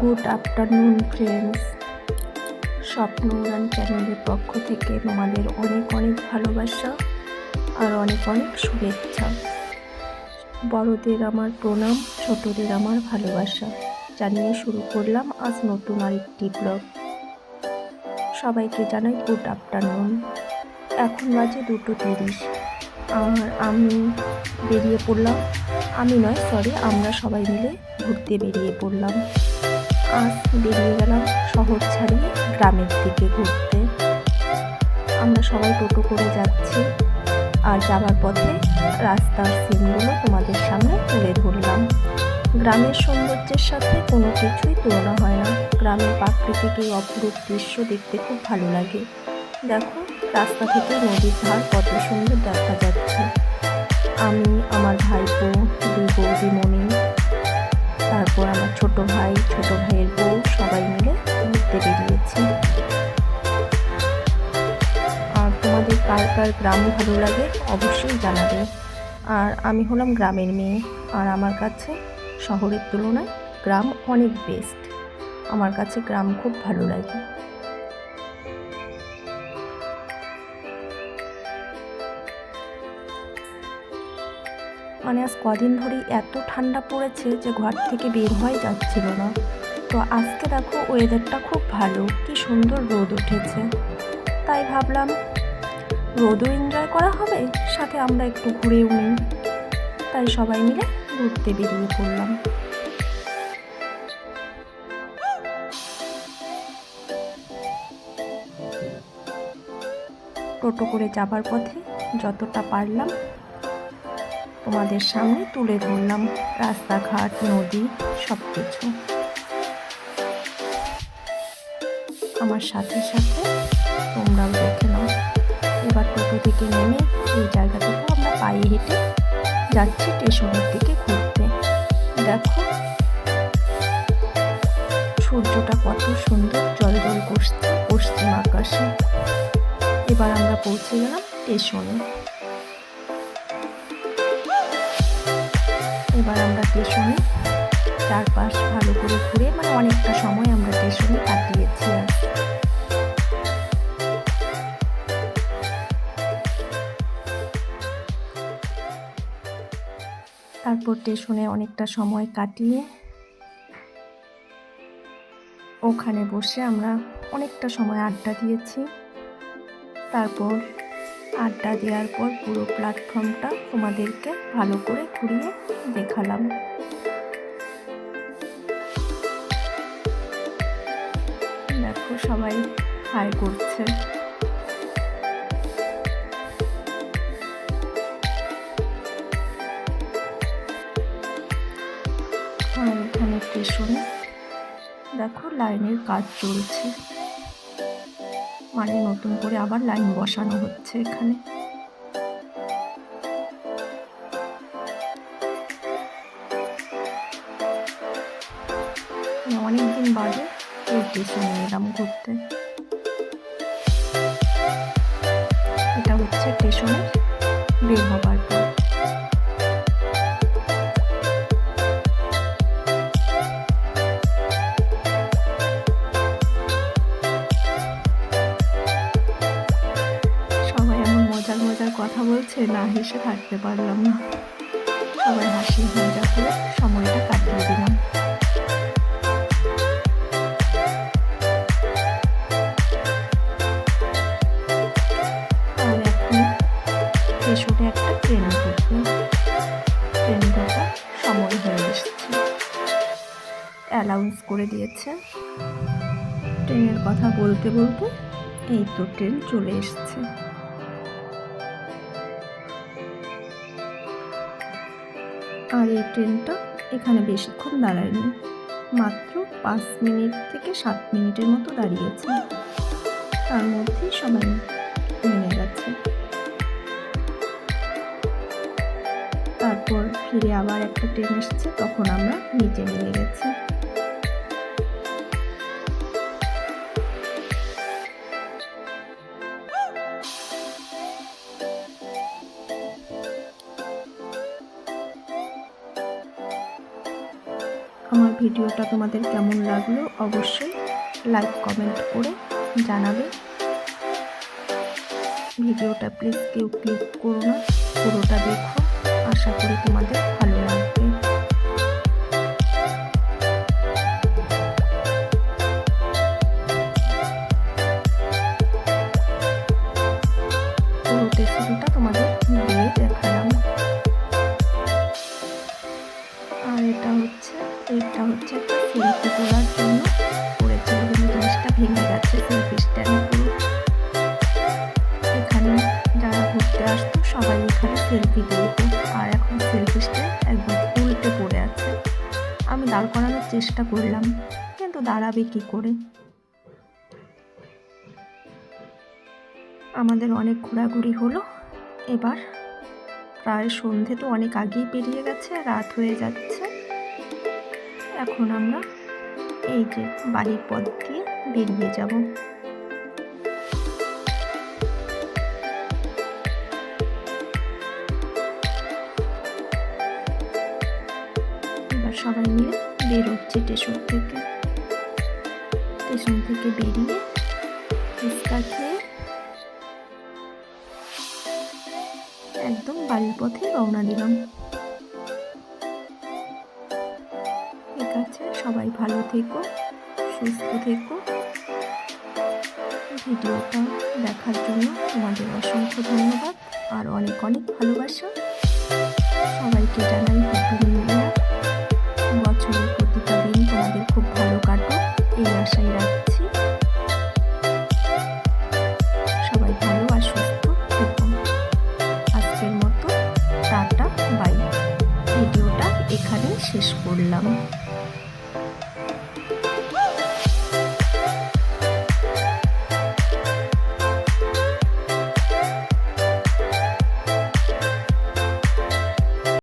Good afternoon friends স্বপ্ন উড়ান চ্যানেলের পক্ষ থেকে তোমাদের অনেক অনেক ভালোবাসা আর অনেক অনেক শুভেচ্ছা। বড়দের আমার প্রণাম, ছোটদের আমার ভালোবাসা। জানিয়ে শুরু করলাম আজ নতুন আরেকটি ব্লগ সবাইকে জানাই গুড আফটারনুন এখন বাজে দুটো তিরিশ। আর আমি বেরিয়ে পড়লাম। আমি নয় সরি আমরা সবাই মিলে ঘুরতে বেরিয়ে পড়লাম। আজ বেরিয়ে গেলাম শহর ছাড়িয়ে গ্রামের দিকে ঘুরতে। আমরা সবাই টোটো করে যাচ্ছি। আর যাওয়ার পথে রাস্তার সিনগুলো তোমাদের সামনে তুলে ধরলাম। গ্রামের সৌন্দর্যের সাথে কোনো কিছুই তুলনা হয় না। গ্রামের প্রাকৃতিক এই অপরূপ দৃশ্য দেখতে খুব ভালো লাগে। দেখো, রাস্তা থেকে নদীর ধার কত সুন্দর দেখা যাচ্ছে। আমি, আমার ভাইপো দুই বৌদিমণি তারপর আমার ছোট ভাই, ছোট ভাইয়ের বউ সবাই মিলে ঘুরতে বেরিয়েছি। আর তোমাদের কার কার গ্রাম ভালো লাগে অবশ্যই জানাবে। আর আমি হলাম গ্রামের মেয়ে, আর আমার কাছে শহরের তুলনায় গ্রাম অনেক বেস্ট আমার কাছে গ্রাম খুব ভালো লাগে। মানে আজ কদিন ধরেই এত ঠান্ডা পড়েছে যে ঘর থেকে বের হওয়াই যাচ্ছিল না। তো আজকে দেখো ওয়েদারটা খুব ভালো, কি সুন্দর রোদ উঠেছে। তাই ভাবলাম রোদও এনজয় করা হবে, সাথে আমরা একটু ঘুরেও নিই। তাই সবাই মিলে ঘুরতে বেরিয়ে পড়লাম। টোটো করে যাবার পথে যতটা পারলাম তোমাদের সামনে তুলে ধরলাম রাস্তাঘাট, নদী সব কিছু আমার সাথে সাথে তোমরাও দেখে নাও। এবার টোটো থেকে নেমে এই জায়গাটুকু আমরা পায়ে হেঁটে যাচ্ছি স্টেশনের দিকে ঘুরতে। দেখো, সূর্যটা কত সুন্দর জল জল করছে, পশ্চিম আকাশে। এবার আমরা পৌঁছে গেলাম স্টেশনে। স্টেশনে চারপাশ ভালো করে ঘুরে মানে অনেকটা সময় আমরা স্টেশনে কাটিয়েছি আর তারপর স্টেশনে অনেকটা সময় কাটিয়ে ওখানে বসে আমরা অনেকটা সময় আড্ডা দিয়েছি। তারপর আড্ডা দেওয়ার পর পুরো প্ল্যাটফর্মটা তোমাদেরকে ভালো করে ঘুরিয়ে দেখালাম। দেখো সবাই হাই করছে। এখানে স্টেশনে দেখো লাইনের কাজ চলছে। মানে নতুন করে আবার লাইন বসানো হচ্ছে এখানে। অনেকদিন বাদে এই নিয়ে এলাম ঘুরতে। এটা হচ্ছে স্টেশনের বের হবার পর কথা বলছে, না হেসে থাকতে পারলাম না। সবাই হাসি মজা করে সময়টা কাটিয়ে দিলাম। একটা ট্রেন হয়ে এসছে। অ্যালাউন্স করে দিয়েছে। ট্রেনের কথা বলতে বলতে এই তো ট্রেন চলে এসছে। আর এই ট্রেনটা এখানে বেশিক্ষণ দাঁড়ায়নি। মাত্র পাঁচ মিনিট থেকে সাত মিনিটের মতো দাঁড়িয়েছে। তার মধ্যেই সবাই নেমে যাচ্ছে তারপর ফিরে আবার একটা ট্রেন এসেছে, তখন আমরা নিচে নেমে আমার ভিডিওটা তোমাদের কেমন লাগল অবশ্যই লাইক কমেন্ট করে জানাবে। ভিডিওটা প্লিজ কেউ ক্লিক করো না, পুরোটা দেখো। আশা করি তোমাদের ভালো লাগবে। সেলফি স্ট্যান্ড এখানে যারা ঘুরতে আসতো, সবাই এখানে সেলফি তুলতো আর এখন সেলফি স্ট্যান্ড একদম উল্টে পড়ে আছে। আমি দাঁড় করানোর চেষ্টা করলাম, কিন্তু দাঁড়াবে কি করে? আমাদের অনেক ঘোরাঘুরি হলো। এবার প্রায় সন্ধে তো অনেক আগেই পেরিয়ে গেছে, রাত হয়ে যাচ্ছে। এখন আমরা এই যে বাড়ির পথ দিয়ে বেরিয়ে যাব। সবাই মিলে বেরোচ্ছে স্টেশন থেকে। স্টেশন থেকে বেরিয়ে ফুচকা খেয়ে একদম বাড়ির পথে রওনা দিলাম। ঠিক আছে সবাই ভালো থেকো, সুস্থ থেকো। ভিডিওটা দেখার জন্য তোমাদের অসংখ্য ধন্যবাদ আর অনেক অনেক ভালোবাসা। সবাইকে জানাই হ্যাপি বছরের প্রতিটা দিন তোমাদের খুব ভালো কাটুক, এই আশাই রাখছি। সবাই ভালো আর সুস্থ থেকো। আজকের মতো টাটা বাই ভিডিওটা এখানে শেষ করলাম।